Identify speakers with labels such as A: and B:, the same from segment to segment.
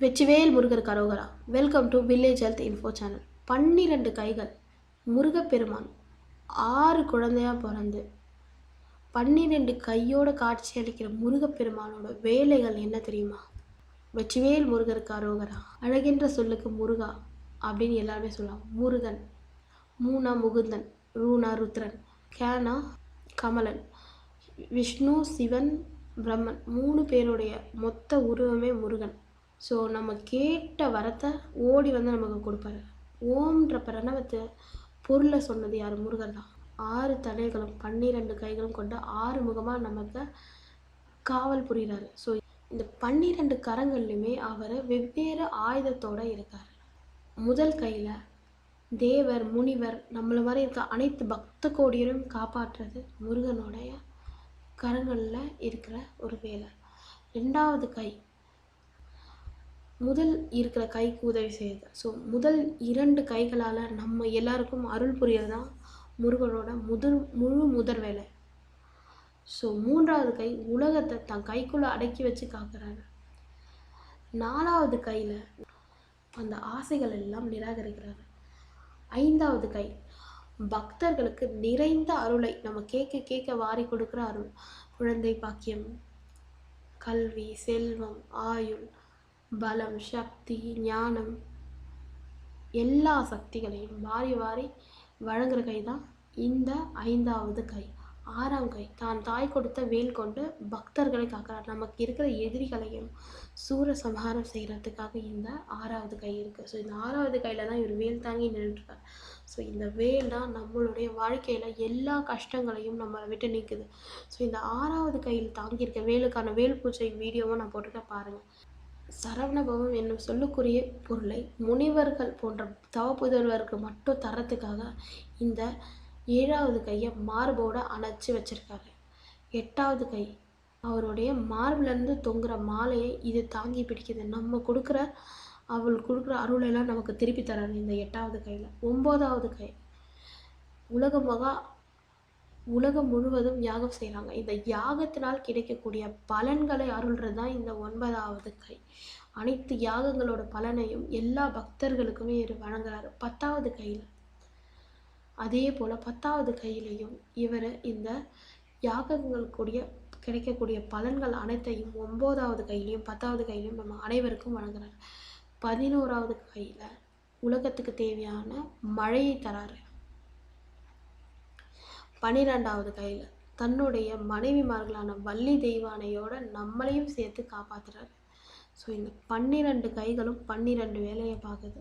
A: Vetrivel Murugar கரோகரா. Welcome to village health info channel பன்னிரெண்டு கைகள். முருகப்பெருமான். ஆறு குழந்தையா பிறந்து பன்னிரெண்டு கையோட காட்சி அளிக்கிற முருகப்பெருமானோட வேலைகள் என்ன தெரியுமா? வெற்றிவேல் முருகர் கரோகரா. அழகின்ற சொல்லுக்கு முருகா அப்படின்னு எல்லாருமே சொல்லலாம். முருகன் மூனா முகுந்தன் ரூனா ருத்ரன் கேனா கமலன் விஷ்ணு சிவன் பிரம்மன் மூணு பேருடைய மொத்த உருவமே முருகன். ஸோ நம்ம கேட்ட வரத்தை ஓடி வந்து நமக்கு கொடுப்பாரு. ஓம்ன்ற பிரணவத்தை பொருளை சொன்னது யார்? முருகன் தான். ஆறு தலைகளும் பன்னிரெண்டு கைகளும் கொண்டு ஆறு முகமாக நமக்கு காவல் புரிகிறாரு. ஸோ இந்த பன்னிரெண்டு கரங்கள்லையுமே அவர் வெவ்வேறு ஆயுதத்தோடு இருக்கார். முதல் கையில் தேவர் முனிவர் நம்மளை மாதிரி இருக்க அனைத்து பக்த கோடியரும் காப்பாற்றுறது முருகனுடைய கரங்களில் இருக்கிற ஒரு வேலை. ரெண்டாவது கை முதல் இருக்கிற கைக்கு உதவி செய்யுது. ஸோ முதல் இரண்டு கைகளால் நம்ம எல்லாருக்கும் அருள் புரியறது தான் முருகனோட முதல் முழு முதற் வேலை. ஸோ மூன்றாவது கை உலகத்தை தன் கைக்குள்ளே அடக்கி வச்சு காக்குறாரு. நாலாவது கையில் அந்த ஆசைகள் எல்லாம் நிராகரிக்கிறாரு. ஐந்தாவது கை பக்தர்களுக்கு நிறைந்த அருளை நம்ம கேட்க கேட்க வாரி கொடுக்குற அருள். குழந்தை பாக்கியம் கல்வி செல்வம் ஆயுள் பலம் சக்தி ஞானம் எல்லா சக்திகளையும் வாரி வாரி வழங்குற கை தான் இந்த ஐந்தாவது கை. ஆறாம் கை. தான் தாய் கொடுத்த வேல் கொண்டு பக்தர்களை காக்கிறார். நமக்கு இருக்கிற எதிரிகளையும் சூர சம்ஹாரம் செய்கிறதுக்காக இந்த ஆறாவது கை இருக்குது ஸோ இந்த ஆறாவது கையில் தான் இவர் வேல் தாங்கி நின்றுருக்கார் ஸோ இந்த வேல் தான் நம்மளுடைய வாழ்க்கையில் எல்லா கஷ்டங்களையும் நம்மளை விட்டு நீக்குது. ஸோ இந்த ஆறாவது கையில் தாங்கியிருக்க வேலுக்கான வேல் பூஜை வீடியோவும் நான் போட்டுக்க பாருங்கள் சரவணபவம் என்னும் சொல்லுக்குரிய பொருளை முனிவர்கள் போன்ற தவப்புதல்வருக்கு மட்டும் தரத்துக்காக இந்த ஏழாவது கையை மார்போட அணைச்சி வச்சிருக்காரு எட்டாவது கை அவருடைய மார்பிலேருந்து தொங்குற மாலையை இது தாங்கி பிடிக்குது. நம்ம கொடுக்குற அவள் கொடுக்குற அருளெல்லாம் நமக்கு திருப்பி தராங்க இந்த எட்டாவது கையில். ஒம்போதாவது கை உலக மகா உலகம் முழுவதும் யாகம் செய்கிறாங்க இந்த யாகத்தினால் கிடைக்கக்கூடிய பலன்களை அருள்றது தான் இந்த ஒன்பதாவது கை. அனைத்து யாகங்களோட பலனையும் எல்லா பக்தர்களுக்குமே இவர் வழங்குறாரு. பத்தாவது கையில். அதே போல் பத்தாவது கையிலையும் இவர் இந்த யாகங்களுக்குரிய கிடைக்கக்கூடிய பலன்கள் அனைத்தையும் ஒம்போதாவது கையிலையும் பத்தாவது கையிலையும் நம்ம அனைவருக்கும் வழங்குறாரு. பதினோராவது கையில் உலகத்துக்கு தேவையான மழையை தராரு. பன்னிரெண்டாவது கையில். தன்னுடைய மனைவிமார்களான வள்ளி தெய்வானையோட நம்மளையும் சேர்த்து காப்பாத்துறாரு. ஸோ இந்த பன்னிரெண்டு கைகளும் பன்னிரெண்டு வேலையை பார்க்குது.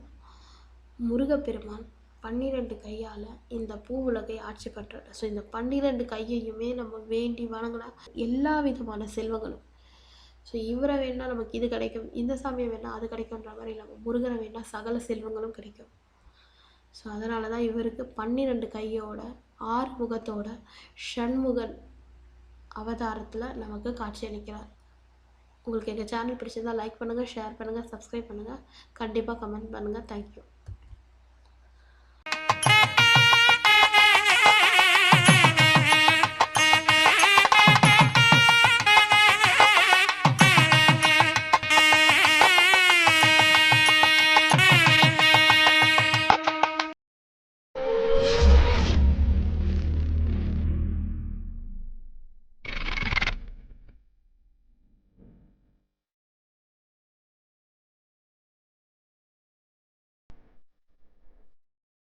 A: முருகப்பெருமான் பன்னிரெண்டு கையால் இந்த பூ உலகை ஆட்சி பண்ணுறாரு ஸோ இந்த பன்னிரெண்டு கையையுமே நம்ம வேண்டி வணங்கினா எல்லா விதமான செல்வங்களும். ஸோ இவரை வேணால் நமக்கு இது கிடைக்கும் இந்த சாமியை வேணால் அது கிடைக்குன்ற மாதிரி இல்லாமல் முருகனை வேணால் சகல செல்வங்களும் கிடைக்கும். ஸோ அதனால தான் இவருக்கு பன்னிரெண்டு கையோட ஆறுமுகத்தோட ஷண்முகன் அவதாரத்தில் நமக்கு காட்சி அளிக்கிறார் உங்களுக்கு எங்கள் சேனல் பிடிச்சிருந்தா லைக் பண்ணுங்கள் ஷேர் பண்ணுங்கள் சப்ஸ்கிரைப் பண்ணுங்கள் கண்டிப்பாக கமெண்ட் பண்ணுங்கள் தேங்க்யூ